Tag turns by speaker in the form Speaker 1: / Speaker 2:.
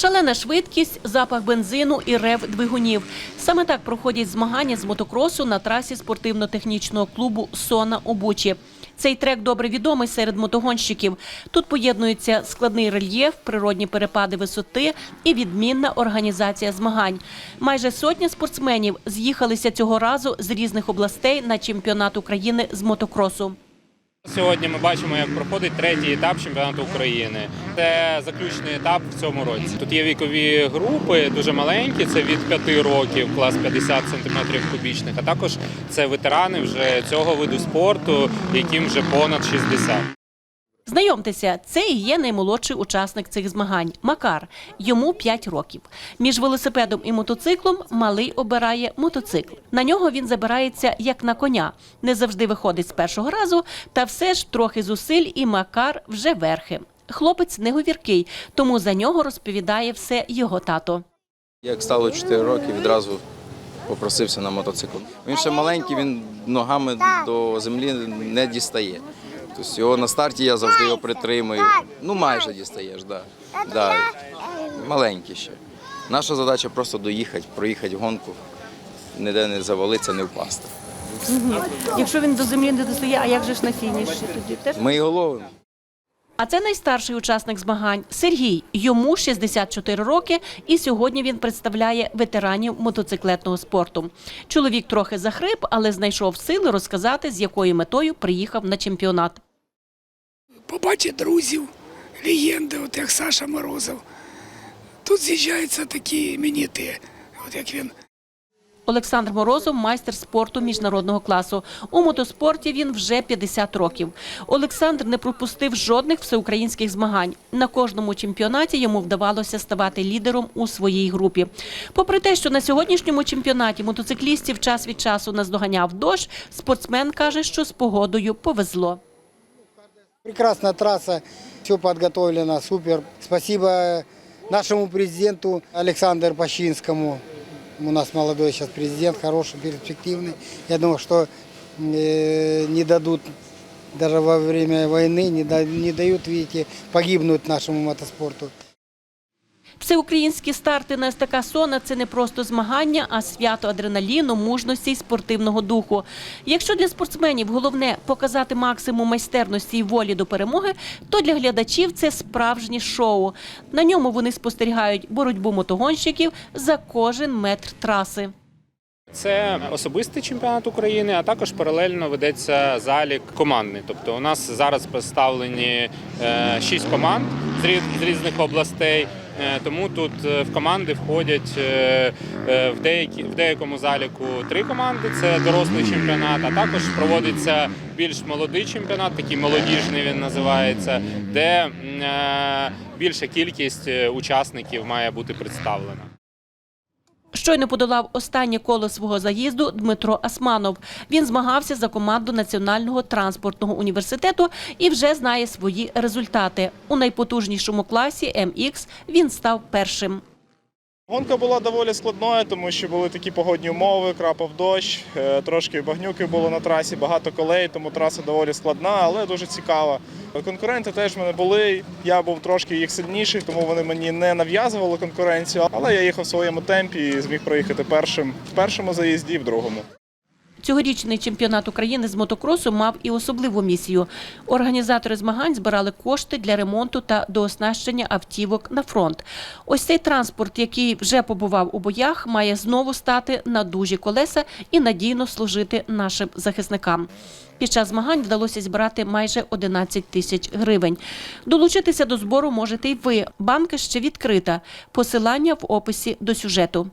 Speaker 1: Шалена швидкість, запах бензину і рев двигунів. Саме так проходять змагання з мотокросу на трасі спортивно-технічного клубу Сона у Бучі. Цей трек добре відомий серед мотогонщиків. Тут поєднується складний рельєф, природні перепади висоти і відмінна організація змагань. Майже сотня спортсменів з'їхалися цього разу з різних областей на чемпіонат України з мотокросу.
Speaker 2: Сьогодні ми бачимо, як проходить третій етап чемпіонату України. Це заключний етап в цьому році. Тут є вікові групи, дуже маленькі. Це від 5 років, клас 50 сантиметрів кубічних. А також це ветерани вже цього виду спорту, яким вже понад 60.
Speaker 1: Знайомтеся, це і є наймолодший учасник цих змагань Макар. Йому 5 років. Між велосипедом і мотоциклом малий обирає мотоцикл. На нього він забирається як на коня. Не завжди виходить з першого разу, та все ж трохи зусиль, і Макар вже верхи. Хлопець не говіркий, тому за нього розповідає все його тато.
Speaker 3: Як стало 4 роки, відразу попросився на мотоцикл. Він ще маленький, він ногами до землі не дістає. Тобто його на старті я завжди його притримую. Ну, майже дістаєш, да. Да. Маленький ще. Наша задача просто доїхати, проїхати гонку, ніде не завалитися, не впасти.
Speaker 1: Якщо він до землі не достає, а як же ж на фініші тоді теж?
Speaker 3: Ми його ловимо.
Speaker 1: А це найстарший учасник змагань Сергій. Йому 64 роки, і сьогодні він представляє ветеранів мотоциклетного спорту. Чоловік трохи захрип, але знайшов сили розказати, з якою метою приїхав на чемпіонат.
Speaker 4: Побачити друзів, легенди, от як Саша Морозов. Тут з'їжджаються такі іменіти, от як він.
Speaker 1: Олександр Морозов майстер спорту міжнародного класу. У мотоспорті він вже 50 років. Олександр не пропустив жодних всеукраїнських змагань. На кожному чемпіонаті йому вдавалося ставати лідером у своїй групі. Попри те, що на сьогоднішньому чемпіонаті мотоциклістів час від часу наздоганяв дощ, спортсмен каже, що з погодою повезло.
Speaker 5: Прекрасная трасса, все подготовлено, супер. Спасибо нашему президенту Александру Пащинскому. У нас молодой сейчас президент, хороший, перспективный. Я думаю, что э, не дадут даже во время войны, не, да- не дают, видите, погибнуть нашему мотоспорту.
Speaker 1: Всеукраїнські старти на СТК «Сона» – це не просто змагання, а свято адреналіну, мужності й спортивного духу. Якщо для спортсменів головне показати максимум майстерності і волі до перемоги, то для глядачів це справжнє шоу. На ньому вони спостерігають боротьбу мотогонщиків за кожен метр траси.
Speaker 2: Це особистий чемпіонат України, а також паралельно ведеться залік командний. Тобто у нас зараз представлені е, шість команд з різних областей. Е, Тому тут е, в команди входять е, в деякі в деякому заліку три команди. Це дорослий чемпіонат. А також проводиться більш молодий чемпіонат, такий молодіжний він називається, де більша кількість учасників має бути представлена.
Speaker 1: Щойно подолав останнє коло свого заїзду Дмитро Асманов. Він змагався за команду Національного транспортного університету і вже знає свої результати. У найпотужнішому класі МХ він став першим.
Speaker 6: Гонка була доволі складною, тому що були такі погодні умови, крапав дощ, е, трошки багнюки було на трасі, багато колей, тому траса доволі складна, але дуже цікава. Конкуренти теж в мене були. Я був трошки їх сильніший, тому вони мені не нав'язували конкуренцію. Але я їхав в своєму темпі і зміг проїхати першим в першому заїзді в другому.
Speaker 1: Цьогорічний чемпіонат України з мотокросу мав і особливу місію. Організатори змагань збирали кошти для ремонту та дооснащення автівок на фронт. Ось цей транспорт, який вже побував у боях, має знову стати на дужі колеса і надійно служити нашим захисникам. Під час змагань вдалося збирати майже 11 тисяч гривень. Долучитися до збору можете й ви. Банка ще відкрита. Посилання в описі до сюжету.